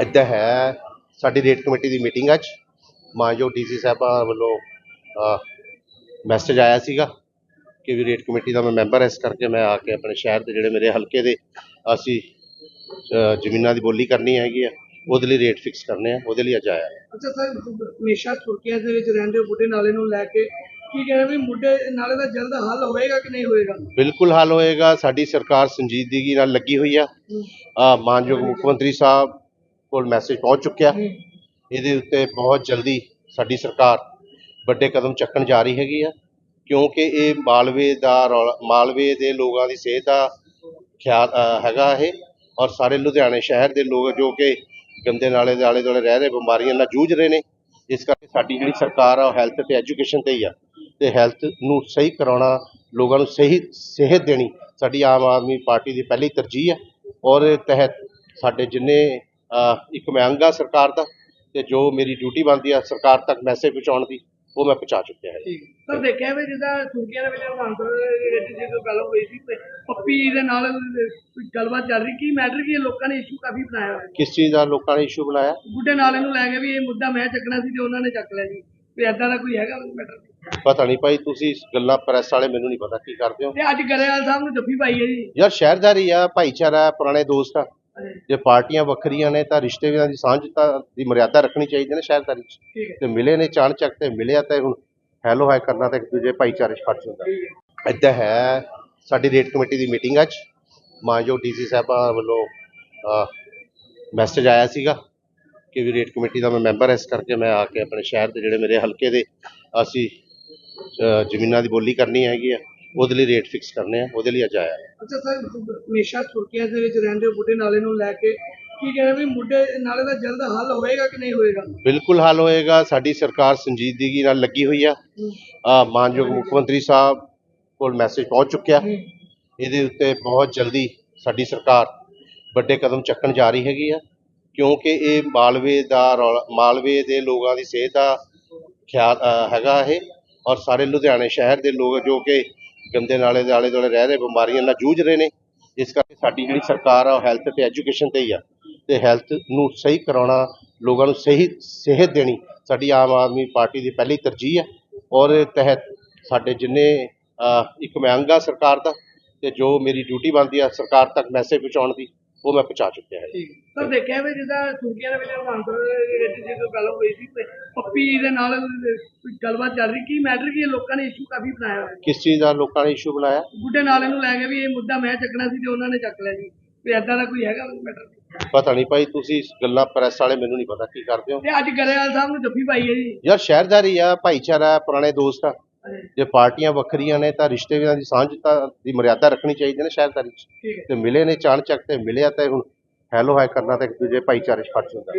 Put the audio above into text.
ਇੱਦਾਂ ਹੈ ਸਾਡੀ ਰੇਟ ਕਮੇਟੀ ਦੀ ਮੀਟਿੰਗ ਅੱਜ। ਮਾਨਯੋਗ ਡੀਸੀ ਸਾਹਿਬਾਂ ਵੱਲੋਂ ਮੈਸੇਜ ਆਇਆ ਸੀਗਾ ਕਿ ਵੀ ਰੇਟ ਕਮੇਟੀ ਦਾ ਮੈਂ ਮੈਂਬਰ ਇਸ ਕਰਕੇ ਮੈਂ ਆ ਕੇ ਆਪਣੇ ਸ਼ਹਿਰ ਦੇ ਜਿਹੜੇ ਮੇਰੇ ਹਲਕੇ ਦੇ ਅਸੀਂ ਜ਼ਮੀਨਾਂ ਦੀ ਬੋਲੀ ਕਰਨੀ ਹੈਗੀ ਆ ਉਹਦੇ ਲਈ ਰੇਟ ਫਿਕਸ ਕਰਨੇ ਆ ਉਹਦੇ ਲਈ ਅੱਜ ਆਇਆ। ਅੱਛਾ ਸਰ ਹਮੇਸ਼ਾ ਸੁਰਖੀਆਂ ਦੇ ਵਿੱਚ ਰਹਿੰਦੇ ਬੁੱਢੇ ਨਾਲੇ ਨੂੰ ਲੈ ਕੇ ਕੀ ਕਹਿੰਦੇ ਵੀ ਬੁੱਢੇ ਨਾਲੇ ਦਾ ਜਲਦ ਹੱਲ ਹੋਏਗਾ ਕਿ ਨਹੀਂ ਹੋਏਗਾ ਬਿਲਕੁਲ ਹੱਲ ਹੋਏਗਾ ਸਾਡੀ ਸਰਕਾਰ ਸੰਜੀਦਗੀ ਨਾਲ ਲੱਗੀ ਹੋਈ ਆ ਮਾਨਯੋਗ ਮੁੱਖ ਮੰਤਰੀ ਸਾਹਿਬ ਕੋਲ ਮੈਸੇਜ ਪਹੁੰਚ ਚੁੱਕਿਆ। ਇਹਦੇ ਉੱਤੇ ਬਹੁਤ ਜਲਦੀ ਸਾਡੀ ਸਰਕਾਰ ਵੱਡੇ ਕਦਮ ਚੱਕਣ ਜਾ ਰਹੀ ਹੈਗੀ ਆ ਕਿਉਂਕਿ ਇਹ ਮਾਲਵੇ ਦਾ ਮਾਲਵੇ ਦੇ ਲੋਕਾਂ ਦੀ ਸਿਹਤ ਦਾ ਖਿਆਲ ਹੈਗਾ ਇਹ ਔਰ ਸਾਰੇ ਲੁਧਿਆਣੇ ਸ਼ਹਿਰ ਦੇ ਲੋਕ ਜੋ ਕਿ ਗੰਦੇ ਨਾਲੇ ਦੇ ਆਲੇ ਦੁਆਲੇ ਰਹਿ ਰਹੇ ਬਿਮਾਰੀਆਂ ਨਾਲ ਜੂਝ ਰਹੇ ਨੇ ਇਸ ਕਰਕੇ ਸਾਡੀ ਜਿਹੜੀ ਸਰਕਾਰ ਆ ਉਹ ਹੈਲਥ ਤੇ ਐਜੂਕੇਸ਼ਨ ਤੇ ਹੀ ਆ ਤੇ ਹੈਲਥ ਨੂੰ ਸਹੀ ਕਰਾਉਣਾ ਲੋਕਾਂ ਨੂੰ ਸਹੀ ਸਿਹਤ ਦੇਣੀ ਸਾਡੀ ਆਮ ਆਦਮੀ ਪਾਰਟੀ ਦੀ ਪਹਿਲੀ ਤਰਜੀਹ ਹੈ ਔਰ ਤਹਿਤ ਸਾਡੇ ਜਿੰਨੇ ਇੱਕ ਮੈਂ ਅੰਗ ਸਰਕਾਰ ਦਾ ਤੇ ਜੋ ਮੇਰੀ ਡਿਊਟੀ ਬਣਦੀ ਆ ਸਰਕਾਰ ਤੱਕ ਮੈਸੇਜ ਪਹੁੰਚਾਉਣ ਦੀ ਉਹ ਮੈਂ ਪਹੁੰਚਾ ਚੁੱਕਿਆ ਹੈ। ਠੀਕ। ਸਰ ਦੇਖਿਆ ਵੀ ਜਿੱਦਾਂ ਸੁਰਖੀਆਂ ਦੇ ਵਿੱਚ ਹਰਮੰਦਰ ਦੇ ਵਿੱਚ ਜਦੋਂ ਗੱਲ ਹੋਈ ਸੀ ਪੱਪੀ ਦੇ ਨਾਲ ਕੋਈ ਗੱਲਬਾਤ ਚੱਲ ਰਹੀ ਕੀ ਮੈਟਰ ਕੀ ਲੋਕਾਂ ਨੇ ਇਸ਼ੂ ਕਾਫੀ ਬਣਾਇਆ? ਹੋਇਆ ਕਿਸ ਚੀਜ਼ ਦਾ ਲੋਕਾਂ ਨੇ ਇਸ਼ੂ ਬਣਾਇਆ? ਬੁੱਢੇ ਨਾਲੇ ਨੂੰ ਲੈ ਕੇ ਵੀ ਇਹ ਮੁੱਦਾ ਮੈਂ ਚੱਕਣਾ ਸੀ ਤੇ ਉਹਨਾਂ ਨੇ ਚੱਕ ਲਿਆ ਜੀ। ਵੀ ਐਦਾਂ ਦਾ ਕੋਈ ਹੈਗਾ ਮੈਟਰ ਪਤਾ ਨਹੀਂ ਭਾਈ ਤੁਸੀਂ ਗੱਲਾਂ ਪ੍ਰੈਸ ਵਾਲੇ ਮੈਨੂੰ ਨਹੀਂ ਪਤਾ ਕੀ ਕਰਦੇ ਹੋ। ਤੇ ਅੱਜ ਗਰੇਵਾਲ ਸਾਹਿਬ ਨੂੰ ਜੱਫੀ ਪਾਈ ਹੈ ਜੀ। ਯਾਰ ਸ਼ਹਿਰਦਾਰੀ ਆ ਭਾਈਚਾਰਾ ਪੁਰਾਣੇ ਦੋਸਤ ਆ। ਜੇ ਪਾਰਟੀਆਂ ਵੱਖਰੀਆਂ ਨੇ ਤਾਂ ਰਿਸ਼ਤੇਦਾਰਾਂ ਦੀ ਸਾਂਝ ਤਾਂ ਦੀ ਮਰਿਆਦਾ ਰੱਖਣੀ ਚਾਹੀਦੀ ਨੇ ਸ਼ਹਿਰਦਾਰੀ 'ਚ ਤੇ ਮਿਲੇ ਨੇ ਚਾਣ ਚੱਕ ਤੇ ਮਿਲਿਆ ਤਾਂ ਹੁਣ ਹੈਲੋ ਹਾਈ ਕਰਨਾ ਤਾਂ ਇੱਕ ਦੂਜੇ ਭਾਈਚਾਰੇ 'ਚ ਫਰਜ਼ ਹੁੰਦਾ। ਇੱਦਾਂ ਹੈ ਸਾਡੀ ਰੇਟ ਕਮੇਟੀ ਦੀ ਮੀਟਿੰਗ ਅੱਜ। ਮਾਨਯੋਗ ਡੀਸੀ ਸਾਹਿਬਾਂ ਵੱਲੋਂ ਮੈਸੇਜ ਆਇਆ ਸੀਗਾ ਕਿ ਵੀ ਰੇਟ ਕਮੇਟੀ ਦਾ ਮੈਂ ਮੈਂਬਰ ਇਸ ਕਰਕੇ ਮੈਂ ਆ ਕੇ ਆਪਣੇ ਸ਼ਹਿਰ ਦੇ ਜਿਹੜੇ ਮੇਰੇ ਹਲਕੇ ਦੇ ਅਸੀਂ ਜ਼ਮੀਨਾਂ ਦੀ ਬੋਲੀ ਕਰਨੀ ਹੈਗੀ ਆ। ਉਹਦੇ ਲਈ ਰੇਟ ਫਿਕਸ ਕਰਨੇ ਆ ਉਹਦੇ ਲਈ ਅੱਜ ਆਇਆ ਅੱਛਾ ਸਰ ਹਮੇਸ਼ਾ ਸੁਰਖੀਆਂ ਦੇ ਵਿੱਚ ਰਹਿੰਦੇ ਹੋ ਬੁੱਢੇ ਨਾਲੇ ਨੂੰ ਲੈ ਕੇ ਕੀ ਕਹਿੰਦੇ ਵੀ ਬੁੱਢੇ ਨਾਲੇ ਦਾ ਜਲਦ ਹੱਲ ਹੋਏਗਾ ਕਿ ਨਹੀਂ ਹੋਏਗਾ? ਬਿਲਕੁਲ ਹੱਲ ਹੋਏਗਾ। ਸਾਡੀ ਸਰਕਾਰ ਸੰਜੀਦਗੀ ਨਾਲ ਲੱਗੀ ਹੋਈ ਆ। ਅ, ਮਾਨਯੋਗ ਮੁੱਖ ਮੰਤਰੀ ਸਾਹਿਬ ਕੋਲ ਮੈਸੇਜ ਪਹੁੰਚ ਚੁੱਕਿਆ। ਇਹਦੇ ਉੱਤੇ ਬਹੁਤ ਜਲਦੀ ਸਾਡੀ ਸਰਕਾਰ ਵੱਡੇ ਕਦਮ ਚੱਕਣ ਜਾ ਰਹੀ ਹੈਗੀ ਆ। ਕਿਉਂਕਿ ਇਹ ਮਾਲਵੇ ਦਾ ਮਾਲਵੇ ਦੇ ਲੋਕਾਂ ਦੀ ਸਿਹਤ ਦਾ ਖਿਆਲ ਹੈਗਾ ਇਹ। ਔਰ ਸਾਰੇ ਲੁਧਿਆਣੇ ਸ਼ਹਿਰ ਦੇ ਲੋਕ ਜੋ ਕਿ ਗੰਦੇ ਨਾਲੇ ਦੇ ਆਲੇ ਦੁਆਲੇ ਰਹਿ ਰਹੇ ਬਿਮਾਰੀਆਂ ਨਾਲ ਜੂਝ ਰਹੇ ਨੇ। ਇਸ ਕਰਕੇ ਸਾਡੀ ਜਿਹੜੀ ਸਰਕਾਰ ਆ, ਉਹ ਹੈਲਥ ਤੇ ਐਜੂਕੇਸ਼ਨ ਤੇ ਹੀ ਆ ਤੇ ਹੈਲਥ ਨੂੰ ਸਹੀ ਕਰਾਉਣਾ, ਲੋਕਾਂ ਨੂੰ ਸਹੀ ਸਿਹਤ ਦੇਣੀ ਸਾਡੀ ਆਮ ਆਦਮੀ ਪਾਰਟੀ ਦੀ ਪਹਿਲੀ ਤਰਜੀਹ ਹੈ ਔਰ ਤਹਿਤ ਸਾਡੇ ਜਿੰਨੇ ਇੱਕ ਮੈਂ ਅੰਗ ਆ ਸਰਕਾਰ ਦਾ ਤੇ ਜੋ ਮੇਰੀ ਡਿਊਟੀ ਬਣਦੀ ਆ ਸਰਕਾਰ ਤੱਕ ਮੈਸੇਜ ਪਹੁੰਚਾਉਣ ਦੀ। ਉਹ ਮੈਂ ਪਹੁੰਚਾ ਚੁੱਕਿਆ ਹੈ। ਠੀਕ। ਸਰ ਦੇਖਿਆ ਵੀ ਜਿੱਦਾਂ ਸੁਰਖੀਆਂ ਦੇ ਵਿੱਚ ਦੇ ਵਿੱਚ ਜਦੋਂ ਗੱਲ ਹੋਈ ਸੀ ਪੱਪੀ ਦੇ ਨਾਲ ਕੋਈ ਗੱਲਬਾਤ ਚੱਲ ਰਹੀ। ਕੀ ਮੈਟਰ ਕੀ ਲੋਕਾਂ ਨੇ ਇਸ਼ੂ ਕਾਫੀ ਬਣਾਇਆ ਹੋਇਆ? ਕਿਸ ਚੀਜ਼ ਦਾ ਲੋਕਾਂ ਨੇ ਇਸ਼ੂ ਬਣਾਇਆ? ਬੁੱਢੇ ਨਾਲੇ ਨੂੰ ਲੈ ਕੇ ਵੀ ਇਹ ਮੁੱਦਾ ਮੈਂ ਚੱਕਣਾ ਸੀ ਤੇ ਉਹਨਾਂ ਨੇ ਚੱਕ ਲਿਆ ਜੀ। ਵੀ ਐਦਾਂ ਦਾ ਕੋਈ ਹੈਗਾ ਮੈਟਰ ਪਤਾ ਨਹੀਂ ਭਾਈ ਤੁਸੀਂ ਗੱਲਾਂ ਪ੍ਰੈਸ ਵਾਲੇ ਮੈਨੂੰ ਨਹੀਂ ਪਤਾ ਕੀ ਕਰਦੇ ਹੋ। ਤੇ ਅੱਜ ਗਰੇਵਾਲ ਸਾਹਿਬ ਨੂੰ ਜੱਫੀ ਪਾਈ ਹੈ ਜੀ। ਯਾਰ ਸ਼ਹਿਰਦਾਰੀ ਆ ਭਾਈਚਾਰਾ ਪੁਰਾਣੇ ਦੋਸਤ ਆ। ਜੇ ਪਾਰਟੀਆਂ ਵੱਖਰੀਆਂ ਨੇ ਤਾਂ ਰਿਸ਼ਤੇਦਾਰਾਂ ਦੀ ਸਾਂਝ ਤਾਂ ਦੀ ਮਰਿਆਦਾ ਰੱਖਣੀ ਚਾਹੀਦੀ ਨੇ ਸ਼ਹਿਰਦਾਰੀ 'ਚ। ਤੇ ਮਿਲੇ ਨੇ ਚਾਣ ਚੱਕ ਤੇ ਮਿਲਿਆ ਤਾਂ ਹੁਣ ਹੈਲੋ ਹਾਈ ਕਰਨਾ ਤਾਂ ਇੱਕ ਦੂਜੇ ਭਾਈਚਾਰੇ 'ਚ ਫਰਜ਼ ਹੁੰਦਾ।